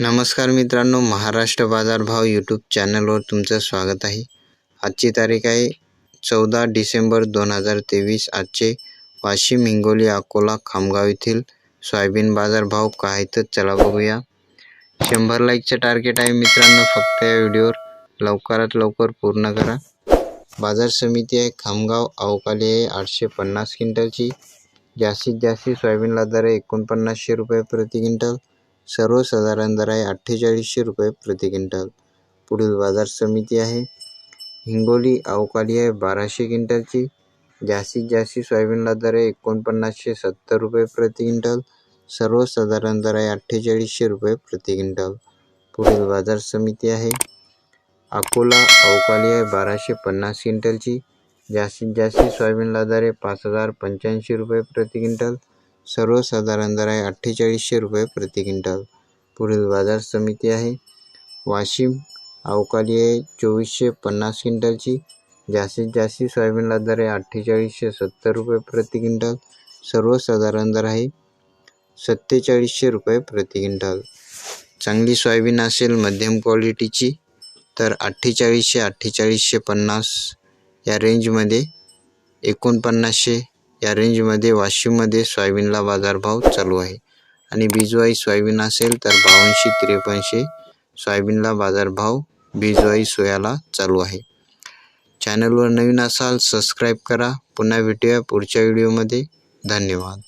नमस्कार मित्रांनो महाराष्ट्र बाजारभाव यूट्यूब चॅनलवर तुमचं स्वागत आहे. आजची तारीख आहे चौदा डिसेंबर दोन हजार तेवीस. आजचे वाशिम हिंगोली अकोला खामगाव येथील सोयाबीन बाजारभाव काय तर चला बघूया. शंभर लाईकचं टार्गेट आहे मित्रांनो फक्त या व्हिडिओवर लवकरात लवकर पूर्ण करा. बाजार समिती आहे खामगाव अवकाली आहे आठशे पन्नास क्विंटलची. जास्तीत जास्त सोयाबीनला दर आहे एकोणपन्नासशे रुपये प्रति क्विंटल. सर्वसाधारण दर आहे अठ्ठेचाळीसशे रुपये प्रति क्विंटल. पुढील बाजार समिती आहे. हिंगोली अवकाली आहे बाराशे क्विंटलची. जास्तीत जास्त सोयाबीनला दर आहे एकोणपन्नासशे सत्तर रुपये प्रति क्विंटल. सर्वसाधारण दर आहे अठ्ठेचाळीसशे रुपये प्रति क्विंटल. पुढील बाजार समिती आहे. अकोला अवकाली आहे बाराशे पन्नास क्विंटलची. जास्तीत जास्त सोयाबीनला दर आहे पाच हजार पंच्याऐंशी रुपये प्रति क्विंटल. सर्वसाधारण दर आहे अठ्ठेचाळीसशे रुपये प्रति क्विंटल. पुढील बाजार समिती आहे. वाशिम अवकाली आहे. चोवीसशे पन्नास क्विंटलची. जास्तीत जास्त सोयाबीनला दर आहे अठ्ठेचाळीसशे सत्तर रुपये प्रति क्विंटल. सर्वसाधारण दर आहे सत्तेचाळीसशे रुपये प्रति क्विंटल. चांगली सोयाबीन असेल मध्यम क्वालिटीची तर अठ्ठेचाळीसशे अठ्ठेचाळीसशे पन्नास या रेंजमध्ये एकोणपन्नासशे या रेंजमध्ये वाशिममध्ये सोयाबीनला बाजारभाव चालू आहे. आणि बीजवाई सोयाबीन असेल तर बावनशे त्रेपन्नशे सोयाबीनला बाजारभाव बीजवाई सोयाला चालू आहे. चॅनलवर नवीन असाल सबस्क्राईब करा. पुन्हा भेटूया पुढच्या व्हिडिओमध्ये धन्यवाद.